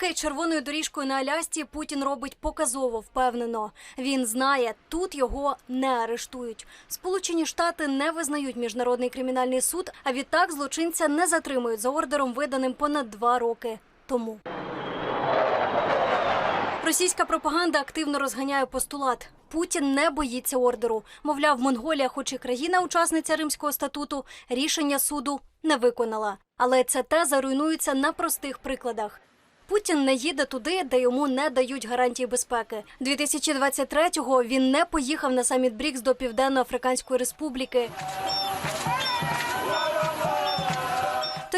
Кроки червоною доріжкою на Алясці Путін робить показово впевнено. Він знає, тут його не арештують. Сполучені Штати не визнають міжнародний кримінальний суд, а відтак злочинця не затримують за ордером, виданим понад два роки тому. Російська пропаганда активно розганяє постулат. Путін не боїться ордеру. Мовляв, Монголія, хоч і країна-учасниця Римського статуту, рішення суду не виконала. Але ця теза руйнується на простих прикладах. Путін не їде туди, де йому не дають гарантії безпеки. 2023-го він не поїхав на саміт БРІКС до Південно-Африканської Республіки.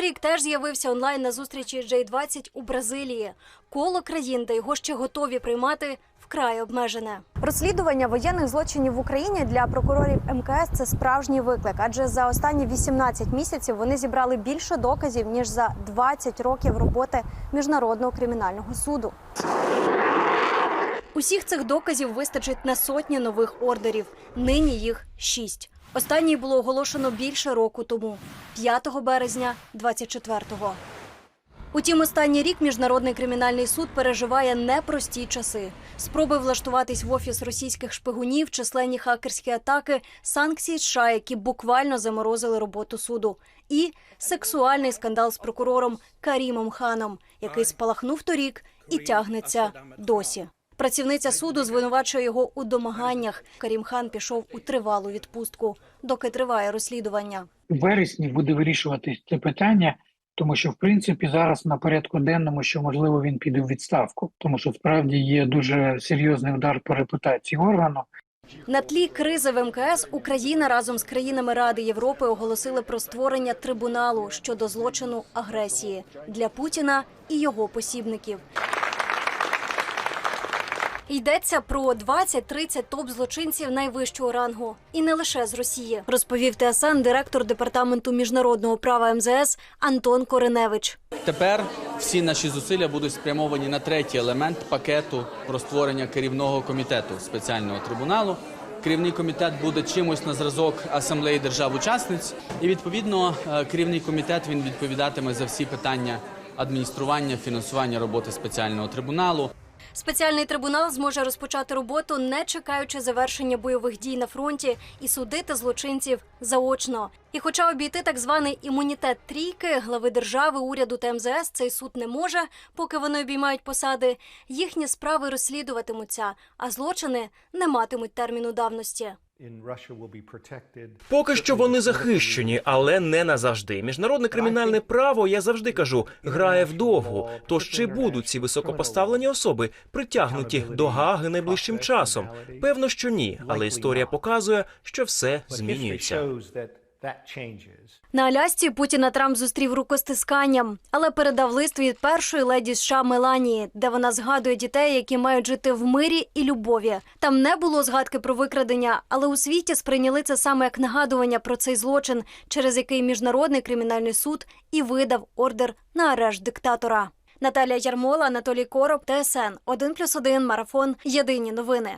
Торік теж з'явився онлайн на зустрічі J20 у Бразилії. Коло країн, де його ще готові приймати, вкрай обмежене. Розслідування воєнних злочинів в Україні для прокурорів МКС це справжній виклик, адже за останні 18 місяців вони зібрали більше доказів ніж за 20 років роботи міжнародного кримінального суду. Усіх цих доказів вистачить на сотні нових ордерів. Нині їх шість. Останній було оголошено більше року тому, 5 березня 24-го. Утім, останній рік міжнародний кримінальний суд переживає непрості часи. Спроби влаштуватись в офіс російських шпигунів, численні хакерські атаки, санкції США, які буквально заморозили роботу суду, і сексуальний скандал з прокурором Карімом Ханом, який спалахнув торік і тягнеться досі. Працівниця суду звинувачує його у домаганнях. Карім Хан пішов у тривалу відпустку, доки триває розслідування. У вересні буде вирішувати це питання, тому що в принципі зараз на порядку денному, що можливо він піде в відставку, тому що справді є дуже серйозний удар по репутації органу. На тлі кризи в МКС Україна разом з країнами Ради Європи оголосили про створення трибуналу щодо злочину агресії для Путіна і його посібників. Йдеться про 20-30 топ-злочинців найвищого рангу, і не лише з Росії, розповів ТСН директор департаменту міжнародного права МЗС Антон Кореневич. Тепер всі наші зусилля будуть спрямовані на третій елемент пакету про створення керівного комітету спеціального трибуналу. Керівний комітет буде чимось на зразок асамблеї держав-учасниць, і відповідно е, керівний комітет він відповідатиме за всі питання адміністрування, фінансування роботи спеціального трибуналу. Спеціальний трибунал зможе розпочати роботу, не чекаючи завершення бойових дій на фронті, і судити злочинців заочно. І, хоча обійти так званий імунітет трійки, глави держави, уряду та МЗС цей суд не може, поки вони обіймають посади. Їхні справи розслідуватимуться, а злочини не матимуть терміну давності. Поки що вони захищені, але не назавжди. Міжнародне кримінальне право, я завжди кажу, грає вдовго. Тож чи будуть ці високопоставлені особи притягнуті до Гаги найближчим часом? Певно, що ні, але історія показує, що все змінюється. На Алясці Путіна Трамп зустрів рукостисканням, але передав лист від першої леді США Меланії, де вона згадує дітей, які мають жити в мирі і любові. Там не було згадки про викрадення, але у світі сприйняли це саме як нагадування про цей злочин, через який міжнародний кримінальний суд і видав ордер на арешт диктатора. Наталія Ярмола, Анатолій Короб, ТСН 1+,1, Марафон. Єдині новини.